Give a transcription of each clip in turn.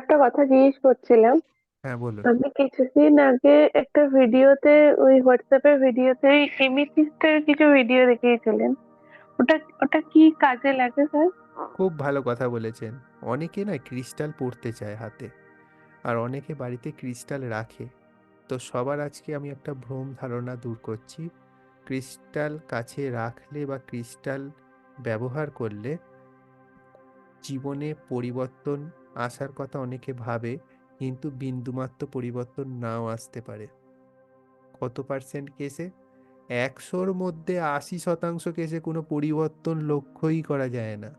একটা কথা জিজ্ঞেস করছিলাম। হ্যাঁ বলুন। আমি কিছুদিন আগে একটা ভিডিওতে ওই হোয়াটসঅ্যাপের ভিডিওতে এমিথিস্টের কিছু ভিডিও দেখিয়েছিলেন। ওটা ওটা কি কাজে লাগে স্যার খুব ভালো কথা বলেছেন। অনেকে না ক্রিস্টাল পড়তে চায় হাতে আর অনেকে বাড়িতে ক্রিস্টাল রাখে। তো সবার আজকে আমি একটা ভ্রম ধারণা দূর করছি। ক্রিস্টাল কাছে রাখলে বা ক্রিস্টাল ব্যবহার করলে জীবনে পরিবর্তন আসার কথা অনেকে ভাবে, কিন্তু বিন্দুমাত্র পরিবর্তন নাও আসতে পারে। কত পার্সেন্ট কেসে? একশোর মধ্যে আশি শতাংশ কেসে কোনো পরিবর্তন লক্ষ্যই করা যায় না।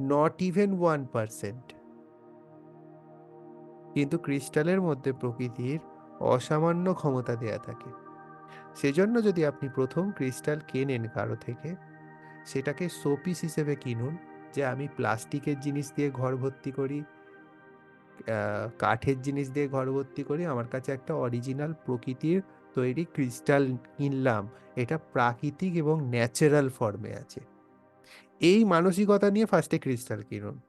নট ইভেন ওয়ান পার্সেন্ট কিন্তু ক্রিস্টালের মধ্যে প্রকৃতির অসামান্য ক্ষমতা দেয়া থাকে। সেজন্য যদি আপনি প্রথম ক্রিস্টাল কেনেন কারও থেকে, সেটাকে শোপিস হিসেবে কিনুন। যে আমি প্লাস্টিকের জিনিস দিয়ে ঘর ভর্তি করি কাঠের জিনিস দিয়ে ঘর ভর্তি করি, আমার কাছে একটা অরিজিনাল প্রকৃতির তৈরি ক্রিস্টাল কিনলাম। এটা প্রাকৃতিক এবং ন্যাচারাল ফর্মে আছে। এই মানসিকতা নিয়ে ফার্স্টে ক্রিস্টাল কিনুন।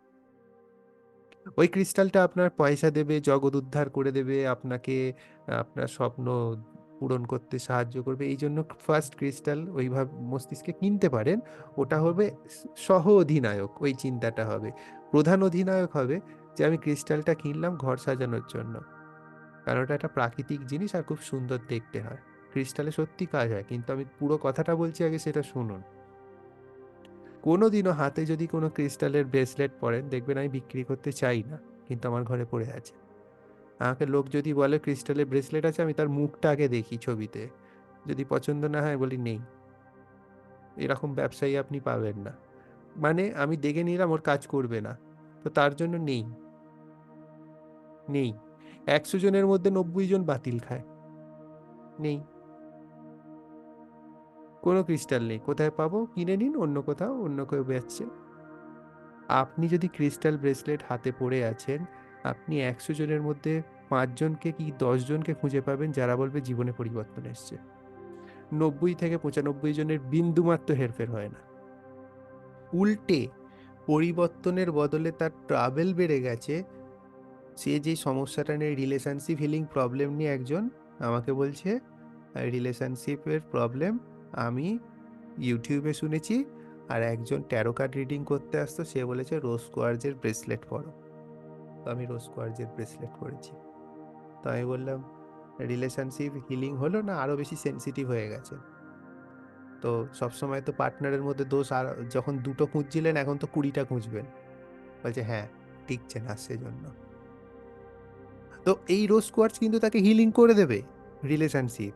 ওই ক্রিস্টালটা আপনার পয়সা দেবে, জগৎ উদ্ধার করে দেবে, আপনাকে, আপনার স্বপ্ন পূরণ করতে সাহায্য করবে। এই জন্য ফার্স্ট ক্রিস্টাল ওইভাবে মস্তিষ্কে কিনতে পারেন। ওটা হবে সহ অধিনায়ক, ওই চিন্তাটা হবে। প্রধান অধিনায়ক হবে যে আমি ক্রিস্টালটা কিনলাম ঘর সাজানোর জন্য। কারণ ওটা একটা প্রাকৃতিক জিনিস আর খুব সুন্দর দেখতে হয়। ক্রিস্টালে সত্যি কাজ হয়, কিন্তু আমি পুরো কথাটা বলছি আগে সেটা শুনুন। কোনোদিনও হাতে যদি কোনো ক্রিস্টালের ব্রেসলেট পরেন, দেখবেন আমি বিক্রি করতে চাই না, কিন্তু আমার ঘরে পড়ে আছে। আমাকে লোক যদি বলে ক্রিস্টালের ব্রেসলেট আছে, আমি তার মুখটা আগে দেখি ছবিতে। যদি পছন্দ না হয়, বলি নেই। এরকম ব্যবসায়ী আপনি পাবেন না। মানে আমি দেখে নিলাম, ওর কাজ করবে না। তো তার জন্য নেই। নেই। একশো জনের মধ্যে নব্বই জন বাতিল খায়। নেই। কোনো ক্রিস্টাল নেই। কোথায় পাবো? কিনে নিন, অন্য কোথাও, অন্য কেউ বেচছে। আপনি যদি ক্রিস্টাল ব্রেসলেট হাতে পরে আছেন, আপনি একশো জনের মধ্যে পাঁচজনকে কি দশজনকে খুঁজে পাবেন? যারা বলবে জীবনে পরিবর্তন এসছে। নব্বই থেকে পঁচানব্বই জনের বিন্দুমাত্র হেরফের হয় না। উল্টে পরিবর্তনের বদলে তার ট্রাভেল বেড়ে গেছে। সে যে সমস্যাটা নিয়ে রিলেশনশিপ হিলিং প্রবলেম নিয়ে একজন আমাকে বলছে রিলেশনশিপের প্রবলেম আমি ইউটিউবে শুনেছি আর একজন ট্যারো কার্ড রিডিং করতে আসতো। সে বলেছে রোজ কোয়ার্জের ব্রেসলেট পরো। আমি রোজ কোয়ার্জের ব্রেসলেট পরেছি। তো আমি বললাম রিলেশনশিপ হিলিং হলো না? আরও বেশি সেন্সিটিভ হয়ে গেছে। তো সবসময় তো পার্টনারের মধ্যে দোষ আর যখন দুটো খুঁজছিলেন, এখন তো কুড়িটা খুঁজবেন। বলছে হ্যাঁ টিকছে না সেজন্য। তো এই রোজ কোয়ার্জ কিন্তু তাকে হিলিং করে দেবে রিলেশনশিপ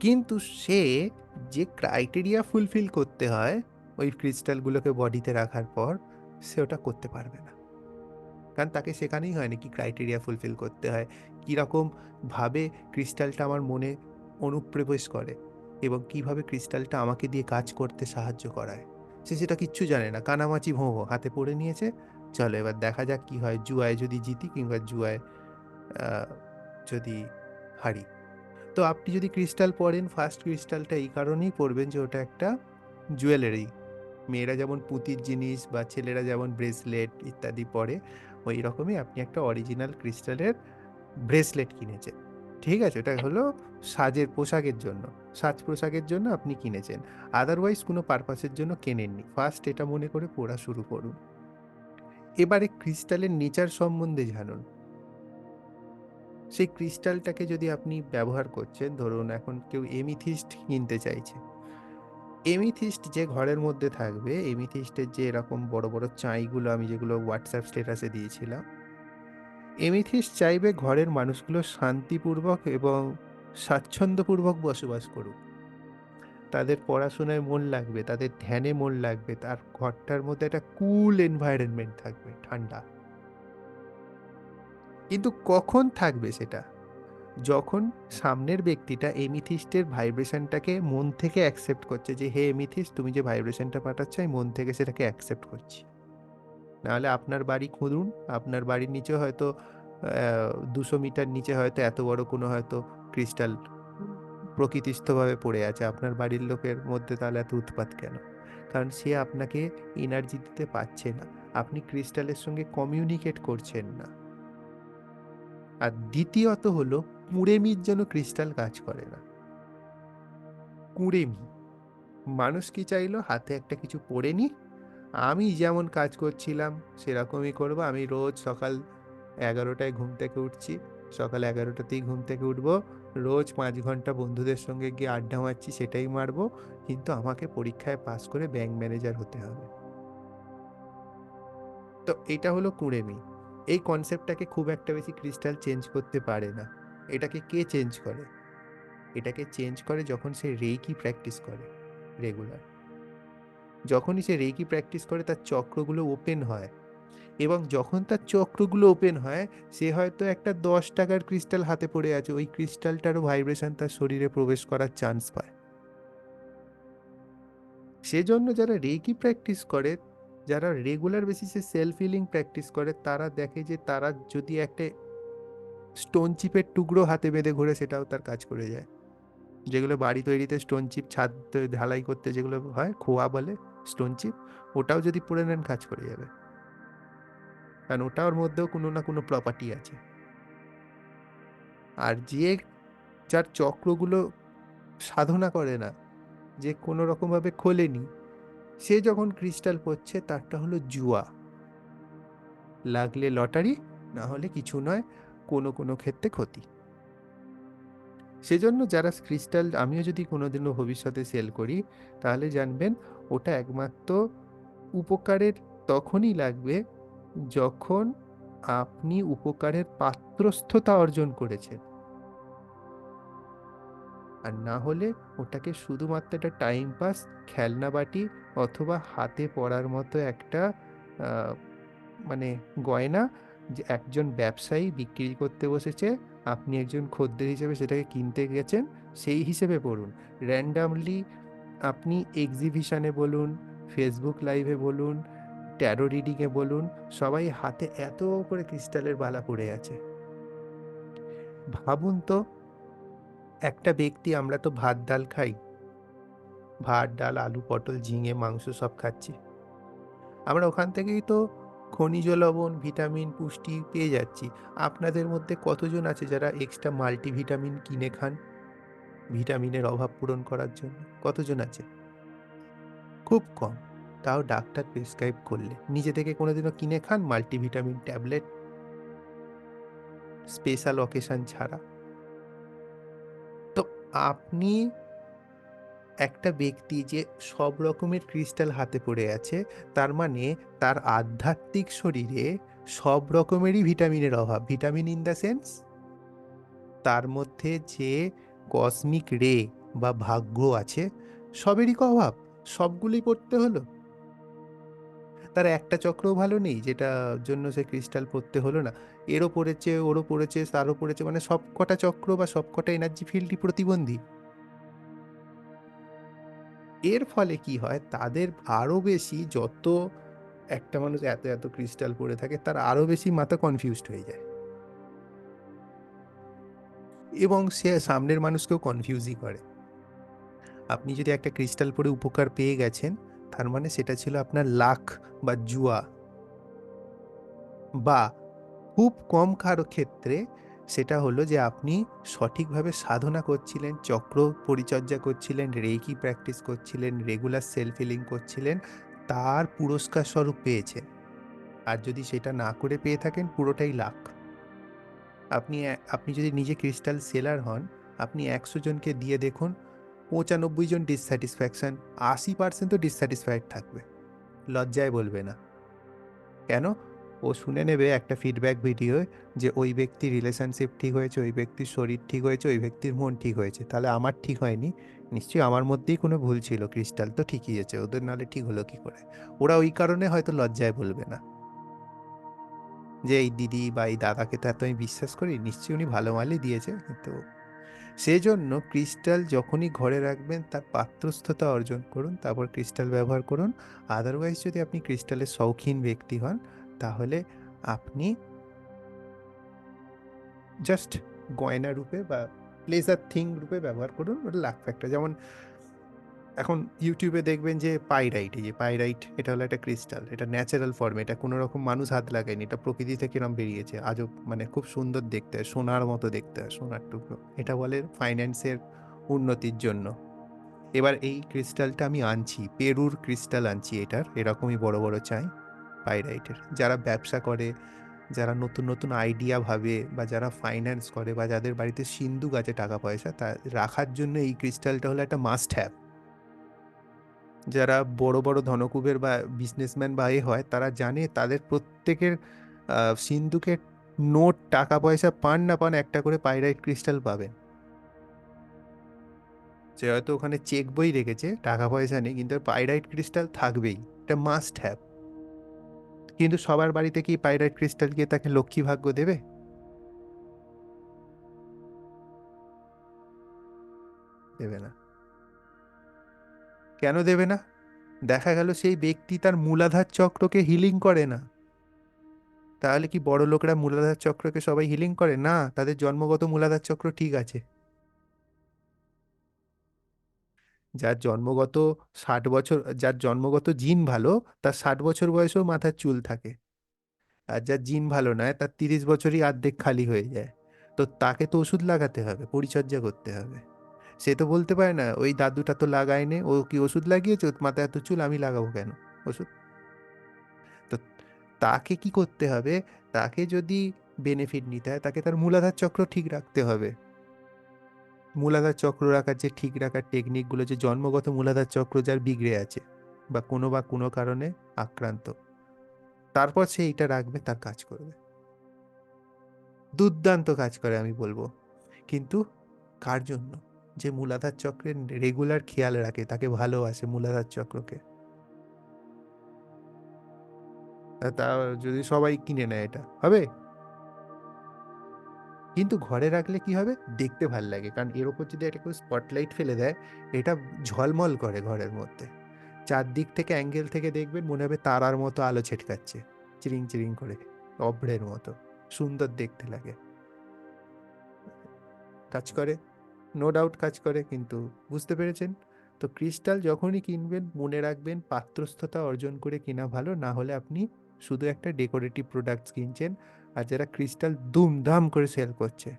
কিন্তু সে যে ক্রাইটেরিয়া ফুলফিল করতে হয়, ওই ক্রিস্টালগুলোকে বডিতে রাখার পর, সে ওটা করতে পারবে না। কারণ তাকে সেখানেই হয়নি কি ক্রাইটেরিয়া ফুলফিল করতে হয়, কীরকম ভাবে ক্রিস্টালটা আমার মনে অনুপ্রবেশ করে এবং কীভাবে ক্রিস্টালটা আমাকে দিয়ে কাজ করতে সাহায্য করায়। সে সেটা কিচ্ছু জানে না কানামাচি ভোঁ হাতে পড়ে নিয়েছে। চলো এবার দেখা যাক কি হয়, জুয়ায় যদি জিতি কিংবা জুয়ায় যদি হারি। তো আপনি যদি ক্রিস্টাল পরেন ফার্স্ট ক্রিস্টালটা এই কারণেই পরবেন যে ওটা একটা জুয়েলারি মেয়েরা যেমন পুঁতির জিনিস বা ছেলেরা যেমন ব্রেসলেট ইত্যাদি পরে ওই রকমই আপনি একটা অরিজিনাল ক্রিস্টালের ব্রেসলেট কিনেছেন। ঠিক আছে? ওটা হলো সাজের পোশাকের জন্য। সাজ পোশাকের জন্য আপনি কিনেছেন। আদারওয়াইজ কোনো পারপাসের জন্য কেনেননি। ফার্স্ট এটা মনে করে পড়া শুরু করুন। এবারে ক্রিস্টালের নেচার সম্বন্ধে জানুন। সেই ক্রিস্টালটাকে যদি আপনি ব্যবহার করছেন ধরুন এখন কেউ এমিথিস্ট কিনতে চাইছে। এমিথিস্ট যে ঘরের মধ্যে থাকবে এমিথিস্টের যে এরকম বড় বড় চাইগুলো আমি যেগুলো হোয়াটসঅ্যাপ স্ট্যাটাসে দিয়েছিলাম এমিথিস্ট চাইবে ঘরের মানুষগুলো শান্তিপূর্বক এবং স্বাচ্ছন্দ্যপূর্বক বসবাস করুক। তাদের পড়াশোনায় মন লাগবে, তাদের ধ্যানে মন লাগবে, তার ঘরটার মধ্যে একটা কুল এনভায়রনমেন্ট থাকবে, ঠান্ডা। কিন্তু কখন থাকবে সেটা? যখন সামনের ব্যক্তিটা এমিথিস্টের ভাইব্রেশনটাকে মন থেকে অ্যাকসেপ্ট করছে যে, হে এমিথিস্ট তুমি যে ভাইব্রেশনটা পাঠাচ্ছ, আমি মন থেকে সেটাকে অ্যাকসেপ্ট করছি। নাহলে আপনার বাড়ি খুঁজুন আপনার বাড়ির নিচে হয়তো দুশো মিটার নিচে হয়তো এত বড় কোনো হয়তো ক্রিস্টাল প্রকৃতিস্থভাবে পড়ে আছে। আপনার বাড়ির লোকের মধ্যে তাহলে এত উৎপাত কেন? কারণ সে আপনাকে এনার্জি দিতে পারছে না। আপনি ক্রিস্টালের সঙ্গে কমিউনিকেট করছেন না। আর দ্বিতীয়ত হলো কুঁড়েমির জন্য ক্রিস্টাল কাজ করে না। কুঁড়েমি মানুষ কি চাইলো, হাতে একটা কিছু পড়ে নি আমি যেমন কাজ করছিলাম, সেরকমই করব। আমি রোজ সকাল এগারোটায় ঘুম থেকে উঠছি। সকাল এগারোটাতেই ঘুম থেকে উঠবো। রোজ পাঁচ ঘণ্টা বন্ধুদের সঙ্গে গিয়ে আড্ডা মারছি, সেটাই মারবো। কিন্তু আমাকে পরীক্ষায় পাস করে ব্যাংক ম্যানেজার হতে হবে। তো এটা হলো কুঁড়েমি এই কনসেপ্টটাকে খুব একটা বেশি ক্রিস্টাল চেঞ্জ করতে পারে না। এটাকে কে চেঞ্জ করে? এটাকে চেঞ্জ করে যখন সে রেকি প্র্যাকটিস করে রেগুলার যখনই সে রেকি প্র্যাকটিস করে, তার চক্রগুলো ওপেন হয় এবং যখন তার চক্রগুলো ওপেন হয়, সে হয়তো একটা দশ টাকার ক্রিস্টাল হাতে পড়ে আছে, ওই ক্রিস্টালটারও ভাইব্রেশন তার শরীরে প্রবেশ করার চান্স পায়। সেজন্য যারা রেকি প্র্যাকটিস করে, যারা রেগুলার বেসিসে সেলফ হিলিং প্র্যাকটিস করে, তারা দেখে যে তারা যদি একটা স্টোন চিপের টুকরো হাতে বেঁধে ঘুরে সেটাও তার কাজ করে যায়। যেগুলো বাড়ি তৈরিতে স্টোন চিপ ছাদ ঢালাই করতে যেগুলো হয়, খোয়া বলে স্টোন চিপ ওটাও যদি পরে নেন কাজ করে যাবে। কারণ ওটার মধ্যেও কোনো না কোনো প্রপার্টি আছে। আর যে যার চক্রগুলো সাধনা করে না, যে কোনো রকমভাবে খোলেনি, সে যখন ক্রিস্টাল পড়ছে তারটা হলো জুয়া। লাগলে লটারি না হলে কিছু নয়। কোনো কোনো ক্ষেত্রে ক্ষতি। সেজন্য যারা ক্রিস্টাল আমিও যদি কোনোদিনও ভবিষ্যতে সেল করি, তাহলে জানবেন ওটা একমাত্র উপকারের তখনই লাগবে যখন আপনি উপকারের পাত্রস্থতা অর্জন করেছেন। আর না হলে ওটাকে শুধুমাত্র একটা টাইম পাস খেলনা বাটি অথবা হাতে পড়ার মতো একটা মানে গয়না যে একজন ব্যবসায়ী বিক্রি করতে বসেছে, আপনি একজন খদ্দের হিসেবে সেটাকে কিনতে গেছেন, সেই হিসেবে পড়ুন। র্যান্ডামলি আপনি এক্সিবিশনে বলুন ফেসবুক লাইভে বলুন ট্যারো রিডিংয়ে বলুন, সবাই হাতে এত করে ক্রিস্টালের বালা পড়ে আছে। ভাবুন তো, একটা ব্যক্তি আমরা তো ভাত ডাল খাই, ভাত ডাল, আলু পটল, ঝিঙে, মাংস সব খাচ্ছি। আমরা ওখান থেকেই তো খনিজ লবণ, ভিটামিন, পুষ্টি পেয়ে যাচ্ছি। আপনাদের মধ্যে কতজন আছে যারা এক্সট্রা মাল্টিভিটামিন কিনে খান? ভিটামিনের অভাব পূরণ করার জন্য কতজন আছে? খুব কম। তাও ডাক্তার প্রেসক্রাইব করলে। নিজে থেকে কোনোদিনও কিনে খান মাল্টিভিটামিন ট্যাবলেট স্পেশাল অকেশন ছাড়া। তো আপনি একটা ব্যক্তি যে সব রকমের ক্রিস্টাল হাতে পড়ে আছে, তার মানে তার আধ্যাত্মিক শরীরে সব রকমেরই ভিটামিনের অভাব। Vitamin in the sense? তার মধ্যে যে কসমিক রে বা ভাগ্য আছে, সবেরই অভাব? সবগুলোই পড়তে হলো? তার একটা চক্রও ভালো নেই, যেটা জন্য সে ক্রিস্টাল পড়তে হলো না। এরও পড়েছে, ওরও পড়েছে, তারও পড়েছে মানে সব কটা চক্র বা সব কটা এনার্জি ফিল্ডই প্রতিবন্ধী। এর ফলে কি হয়? তাদের আরও বেশি যত একটা মানুষ এত এত ক্রিস্টাল পড়ে থাকে, তার আরও বেশি মাথা কনফিউজড হয়ে যায়। এবং সে সামনের মানুষকেও কনফিউজই করে। আপনি যদি একটা ক্রিস্টাল পরে উপকার পেয়ে গেছেন, তার মানে সেটা ছিল আপনার লাখ বা জুয়া। বা খুব কম কারও ক্ষেত্রে সেটা হলো যে আপনি সঠিকভাবে সাধনা করছিলেন, চক্র পরিচর্যা করছিলেন রেকি প্র্যাকটিস করছিলেন রেগুলার সেলফ হিলিং করছিলেন, তার পুরস্কার স্বরূপ পেয়েছেন। আর যদি সেটা না করে পেয়ে থাকেন, পুরোটাই লাখ আপনি আপনি যদি নিজে ক্রিস্টাল সেলার হন, আপনি একশো জনকে দিয়ে দেখুন, পঁচানব্বই জন ডিসস্যাটিসফ্যাকশন আশি পার্সেন্ট তো ডিসস্যাটিসফাইড থাকবে। লজ্জায় বলবে না। কেন? ও শুনে নেবে একটা ফিডব্যাক ভিডিও যে ওই ব্যক্তির রিলেশনশিপ ঠিক হয়েছে, ওই ব্যক্তির শরীর ঠিক হয়েছে, ওই ব্যক্তির মন ঠিক হয়েছে। তাহলে আমার ঠিক হয়নি। নিশ্চয়ই আমার মধ্যেই কোনো ভুল ছিল ক্রিস্টাল তো ঠিকই আছে, ওদের নালে ঠিক হলো কি করে? ওরা ওই কারণে হয়তো লজ্জায় বলবে না। যে এই দিদি বা এই দাদাকে তো এত আমি বিশ্বাস করি, নিশ্চয়ই উনি ভালো মালই দিয়েছে, কিন্তু সেজন্য ক্রিস্টাল যখনই ঘরে রাখবেন, তার পাত্রস্থতা অর্জন করুন, তারপর ক্রিস্টাল ব্যবহার করুন। আদারওয়াইজ যদি আপনি ক্রিস্টালের শৌখিন ব্যক্তি হন তাহলে আপনি জাস্ট গয়না রূপে বা প্লেজার থিং রূপে ব্যবহার করুন, ওটা লাখ ফ্যাক্টর যেমন এখন ইউটিউবে দেখবেন যে পাইরাইট এই যে পাইরাইট এটা হলো একটা ক্রিস্টাল এটা ন্যাচারাল ফর্মে এটা কোনো রকম মানুষ হাত লাগায়নি, এটা প্রকৃতি থেকে এরকম বেরিয়েছে আজও মানে খুব সুন্দর দেখতে হয় সোনার মতো দেখতে হয় সোনার টুকরো। এটা বলে ফাইন্যান্সের উন্নতির জন্য। এবার এই ক্রিস্টালটা আমি আনছি, পেরুর ক্রিস্টাল আনছি এটার, এরকমই বড় বড় চাই। পাইরাইটের যারা ব্যবসা করে, যারা নতুন নতুন আইডিয়া ভাবে বা যারা ফাইন্যান্স করে বা যাদের বাড়িতে সিন্ধু গাছে টাকা পয়সা, তা রাখার জন্য এই ক্রিস্টালটা হলো একটা মাস্ট হ্যাভ যারা বড় বড় ধনকুবের বা বিজনেসম্যান বা এ হয়, তারা জানে তাদের প্রত্যেকের সিন্ধুকে নোট টাকা পয়সা পান না পান একটা করে পাইরাইট ক্রিস্টাল পাবেন। সে হয়তো ওখানে চেক বই রেখেছে, টাকা পয়সা নেই, কিন্তু পাইরাইট ক্রিস্টাল থাকবেই, এটা মাস্ট হ্যাভ কিন্তু সবার বাড়িতে কি পাইরাইট ক্রিস্টাল গিয়ে তাকে লক্ষ্মী ভাগ্য দেবে? দেবে না। কেন দেবে না? দেখা গেল সেই ব্যক্তি তার মূলাধার চক্রকে হিলিং করে না। তাহলে কি বড় লোকরা মূলাধার চক্রকে সবাই হিলিং করে? না, তাদের জন্মগত মূলাধার চক্র ঠিক আছে। যার জন্মগত ষাট বছর, যার জন্মগত জিন ভালো, তার ষাট বছর বয়সেও মাথার চুল থাকে। আর যার জিন ভালো নয়, তার তিরিশ বছরই অর্ধেক খালি হয়ে যায়। তো তাকে তো ওষুধ লাগাতে হবে, পরিচর্যা করতে হবে। সে তো বলতে পারে না, ওই দাদুটা তো লাগায়নি, ও কি ওষুধ লাগিয়েছে? ওর মাথায় এত চুল, আমি লাগাবো কেন ওষুধ? তো তাকে কি করতে হবে? তাকে যদি বেনিফিট নিতে হয়, তাকে তার মূলাধার চক্র ঠিক রাখতে হবে। মূলাধার চক্র রাখার যে ঠিক রাখার টেকনিকগুলো যে জন্মগত মূলাধার চক্র যার বিগড়ে আছে বা কোনো বা কোনো কারণে আক্রান্ত, তারপর সে এইটা রাখবে, তার কাজ করবে। দুর্দান্ত কাজ করে আমি বলব। কিন্তু কার জন্য? যে মূলাধার চক্রের রেগুলার খেয়াল রাখে, তাকে ভালোবাসে মূলাধার চক্রকে। তা যদি সবাই কিনে নেয় এটা, হবে? কিন্তু ঘরে রাখলে কি হবে? দেখতে ভালো লাগে। কারণ এর ওপর যদি একটা কেউ স্পটলাইট ফেলে দেয়, এটা ঝলমল করে ঘরের মধ্যে। চারদিক থেকে অ্যাঙ্গেল থেকে দেখবেন মনে হবে তারার মতো আলো ছেটকাচ্ছে। চিরিং চিরিং করে। অভ্রের মতো। সুন্দর দেখতে লাগে। কাজ করে। নো ডাউট কাজ করে, কিন্তু বুঝতে পেরেছেন? তো ক্রিস্টাল যখনই কিনবেন, মনে রাখবেন পাত্রস্থতা অর্জন করে কেনা ভালো, না হলে আপনি শুধু একটা ডেকোরেটিভ প্রোডাক্টস কিনছেন। আর যারা ক্রিস্টাল দুমধাম করে সেল করছে।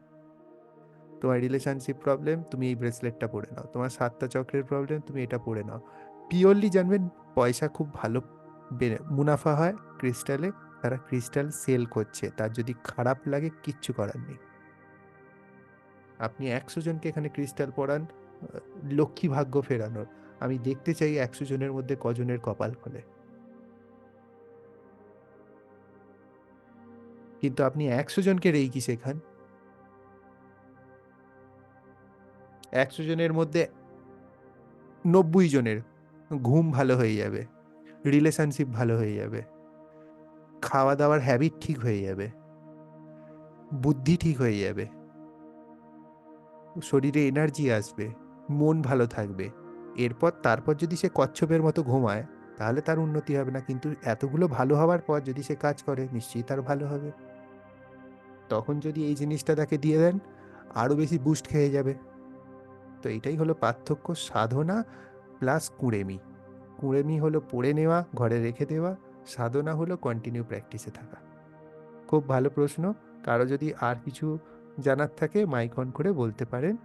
তোমার রিলেশনশিপ প্রবলেম তুমি এই ব্রেসলেটটা পরে নাও। তোমার সাতটা চক্রের প্রবলেম তুমি এটা পরে নাও। পিওরলি জানবেন, পয়সা খুব ভালো মুনাফা হয় ক্রিস্টালে তারা ক্রিস্টাল সেল করছে। তার যদি খারাপ লাগে, কিচ্ছু করার নেই। আপনি একশো জনকে এখানে ক্রিস্টাল পড়ান লক্ষ্মী ভাগ্য ফেরানোর। আমি দেখতে চাই একশো জনের মধ্যে কজনের কপাল খোলে। কিন্তু আপনি একশো জনকে রেইকি শেখান। একশো জনের মধ্যে নব্বই জনের ঘুম ভালো হয়ে যাবে রিলেশনশিপ ভালো হয়ে যাবে খাওয়া দাওয়ার হ্যাবিট ঠিক হয়ে যাবে, বুদ্ধি ঠিক হয়ে যাবে, শরীরে এনার্জি আসবে, মন ভালো থাকবে, এরপর তারপর যদি সে কচ্ছপের মতো ঘুমায়, তাহলে তার উন্নতি হবে না, কিন্তু এতগুলো ভালো হওয়ার পর যদি সে কাজ করে, নিশ্চয়ই তার ভালো হবে। তখন যদি এই জিনিসটা তাকে দিয়ে দেন, আরও বেশি বুস্ট খেয়ে যাবে। তো এটাই হলো পার্থক্য সাধনা প্লাস কুঁড়েমি। কুঁড়েমি হলো পড়ে নেওয়া, ঘরে রেখে দেওয়া, সাধনা হলো কন্টিনিউ প্র্যাকটিসে থাকা। খুব ভালো প্রশ্ন। কারও যদি আর কিছু জানার থাকে মাইক অন করে বলতে পারেন।